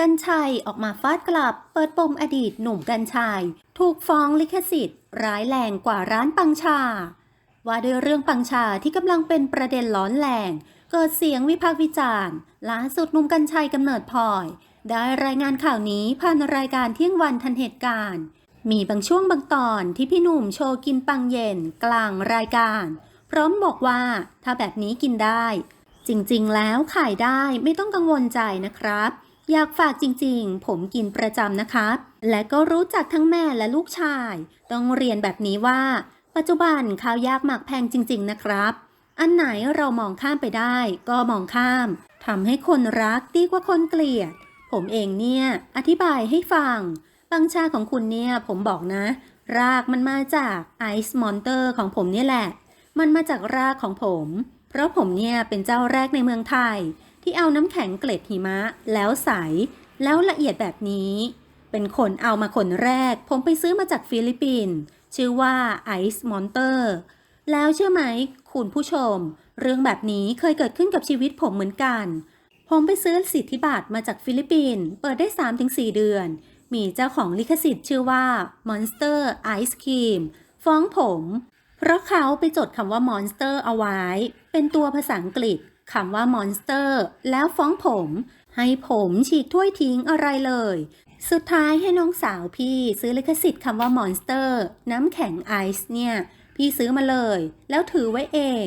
กัญชัยออกมาฟาดกลับ เปิดปมอดีตหนุ่มกัญชัย ถูกฟ้องลิขสิทธิ์ ร้ายแรงกว่าร้านปังชา ว่าด้วยเรื่องปังชาที่กำลังเป็นประเด็นร้อนแรง เกิดเสียงวิพากษ์วิจารณ์ล่าสุดหนุ่มกัญชัยกำเนิดพลอย ได้รายงานข่าวนี้ผ่านรายการเที่ยงวันทันเหตุการณ์ มีบางช่วงบางตอนที่พี่หนุ่มโชว์กินปังเย็นกลางรายการ พร้อมบอกว่าถ้าแบบนี้กินได้ จริงๆ แล้วขายได้ไม่ต้องกังวลใจนะครับ อยากฝากจริงๆ ผมกินประจำนะครับและก็รู้จักทั้งแม่และลูกชาย ต้องเรียนแบบนี้ว่า ปัจจุบันข้าวยากหมักแพงจริง ๆ นะครับ อันไหนเรามองข้ามไปได้ก็มองข้ามทำให้คนรักดีกว่าคนเกลียด ผมเองเนี่ย อธิบายให้ฟังปังชาของคุณเนี่ยผมบอกนะ รากมันมาจากไอซ์มอนเตอร์ของผมเนี่ยแหละ มันมาจากรากของผม เพราะผมเนี่ยเป็นเจ้าแรกในเมืองไทย ที่เอาน้ำแข็งเกล็ดหิมะ แล้วใส แล้วละเอียดแบบนี้ เป็นคนเอามาคนแรก ผมไปซื้อมาจากฟิลิปปินส์ชื่อว่า Ice Monster แล้วเชื่อไหม คุณผู้ชม เรื่องแบบนี้เคยเกิดขึ้นกับชีวิตผมเหมือนกัน ผมไปซื้อสิทธิบัตรมาจากฟิลิปปินส์เปิดได้ 3-4 เดือน มีเจ้าของลิขสิทธิ์ชื่อว่า Monster Ice Cream ฟ้องผม เพราะเขาไปจดคำว่า Monster เอาไว้ เป็นตัวภาษาอังกฤษ คำว่า Monster แล้วฟ้องผม ให้ผมฉีกถ้วยทิ้งอะไรเลย สุดท้ายให้น้องสาวพี่ซื้อลิขสิทธิ์คำว่า Monster น้ำแข็งไอซ์เนี่ย พี่ซื้อมาเลย แล้วถือไว้เอง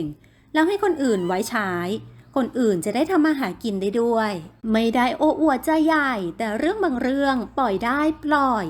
แล้วให้คนอื่นไว้ใช้ คนอื่นจะได้ทำมาหากินได้ด้วย ไม่ได้โอ้อวดใจใหญ่ แต่เรื่องบางเรื่องปล่อยได้ปล่อย